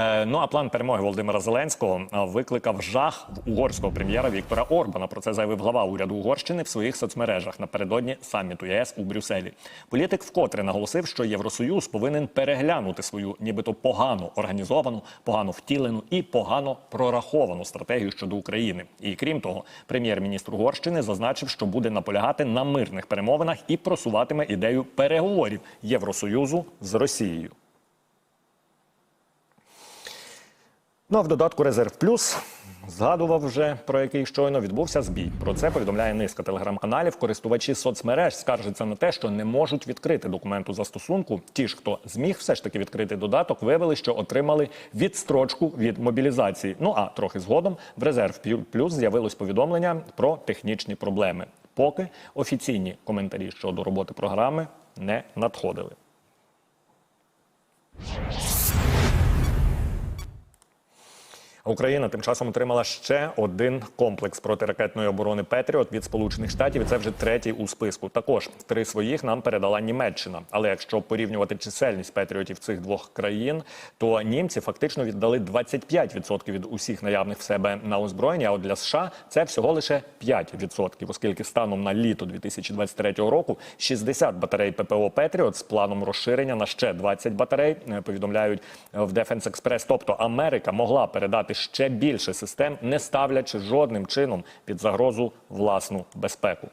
Е, ну а план перемоги Володимира Зеленського е, викликав жах в угорського прем'єра Віктора Орбана. Про це заявив глава уряду Угорщини в своїх соцмережах напередодні саміту ЄС у Брюсселі. Політик вкотре наголосив, що Євросоюз повинен переглянути свою, нібито погано організовану, погано втілену і погано прораховану стратегію щодо України. І крім того, прем'єр-міністр Угорщини зазначив, що буде наполягати на мирних перемовинах і просуватиме ідею переговорів Євросоюзу з Росією. Ну а в додатку Резерв Плюс згадував вже про який щойно відбувся збій. Про це повідомляє низка телеграм-каналів. Користувачі соцмереж скаржаться на те, що не можуть відкрити документу застосунку. Ті ж, хто зміг все ж таки відкрити додаток, виявили, що отримали відстрочку від мобілізації. Ну а трохи згодом в Резерв Плюс з'явилось повідомлення про технічні проблеми. Поки офіційні коментарі щодо роботи програми не надходили. Україна тим часом отримала ще один комплекс протиракетної оборони Петріот від Сполучених Штатів. і Це вже третій у списку. Також три своїх нам передала Німеччина. Але якщо порівнювати чисельність Петріотів цих двох країн, то німці фактично віддали 25% від усіх наявних в себе на озброєння. А от для США це всього лише 5%, оскільки станом на літо 2023 року 60 батарей ППО Петріот з планом розширення на ще 20 батарей е, повідомляють в Defense Express. Тобто Америка могла передати ще більше систем, не ставлячи жодним чином під загрозу власну безпеку.